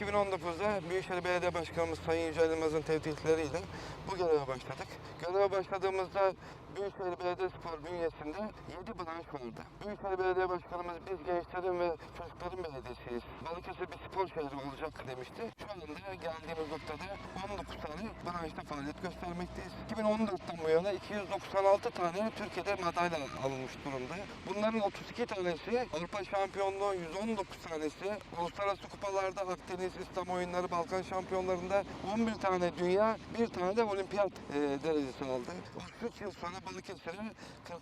2019'da Büyükşehir Belediye Başkanımız Sayın Yücel Yılmaz'ın tevdihleriyle bu göreve başladık. Göreve başladığımızda Büyükşehir Belediyespor bünyesinde 7 branş vardı. Büyükşehir Belediye Başkanımız biz gençlerin ve çocukların belediyesiyiz. Balıkesir bir spor şehri olacak demişti. Şu anda geldiğimiz noktada 19 tane branşta faaliyet göstermekteyiz. 2014'ten bu yana 296 tane Türkiye'de madalya alınmış durumda. Bunların 32 tanesi Avrupa Şampiyonluğu, 119 tanesi uluslararası kupalarda Akdeniz, İslam oyunları, Balkan şampiyonlarında 11 tane dünya, bir tane de olimpiyat e, derecesi aldı. 33 yıl sonra Balıkesir'e 41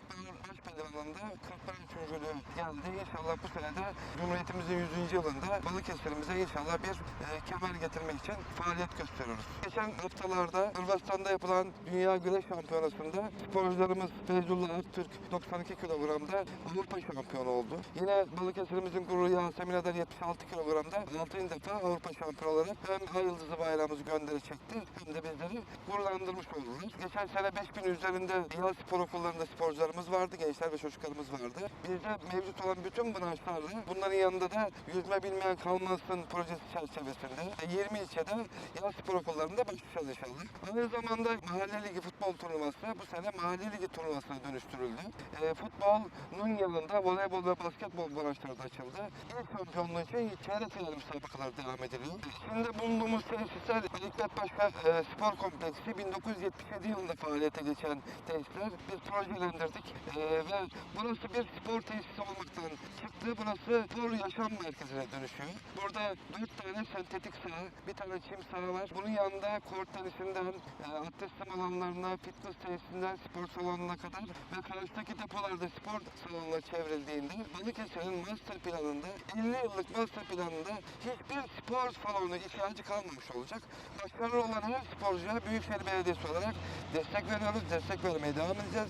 baş pehlivanında 41 üçüncülüğü geldi. İnşallah bu sene de Cumhuriyetimizin 100. yılında Balıkesir'imize inşallah bir e, kemer getirmek için faaliyet gösteriyoruz. Geçen haftalarda Hırvatistan'da yapılan Dünya Güreş Şampiyonası'nda sporcularımız Feyzullah Aktürk 92 kilogramda Avrupa şampiyonu oldu. Yine Balıkesir'imizin gururu Yasemin Eder 76 kilogramda 6. defa Avrupa şampiyonu olarak hem Ay Yıldızı bayrağımızı gönderi çekti hem de bizleri gururlandırmış oldular. Geçen sene 5000 üzerinde yaz spor okullarında sporcularımız vardı, gençler ve çocuklarımız vardı. Bizde mevcut olan bütün branşlarla bunların yanında da yüzme bilmeyen kalmasın projesi çerçevesinde 20 ilçede yaz spor okullarında başlayacağız inşallah. Aynı zamanda mahalle ligi futbol turnuvası bu sene mahalle ligi turnuvasına dönüştürüldü. E, futbolun yanında voleybol ve basketbol branşları da açıldı. İlk şampiyonluğu için çeyrek final müsabakalar devam ediliyor. Şimdi bulunduğumuz tesisler Hikmet Paşa e, Spor Kompleksi 1977 yılında faaliyete geçen tesisler. Biz projelendirdik e, ve burası bir spor tesisi olmaktan çıktı. Burası spor yaşam merkezine dönüşüyor. Burada dört tane sentetik saha, bir tane çim saha var. Bunun yanında kort tenisinden, e, atletizm alanlarına, fitness tesisinden spor salonuna kadar ve karşıdaki depolarda spor salonları çevrildiğinde Balıkesir'in master planında 50 yıllık master planında hiçbir spor salonu ihtiyacı kalmamış olacak. Başarılı olan her sporcuya Büyükşehir Belediyesi olarak destek veriyoruz, destek vermeye devam edeceğiz.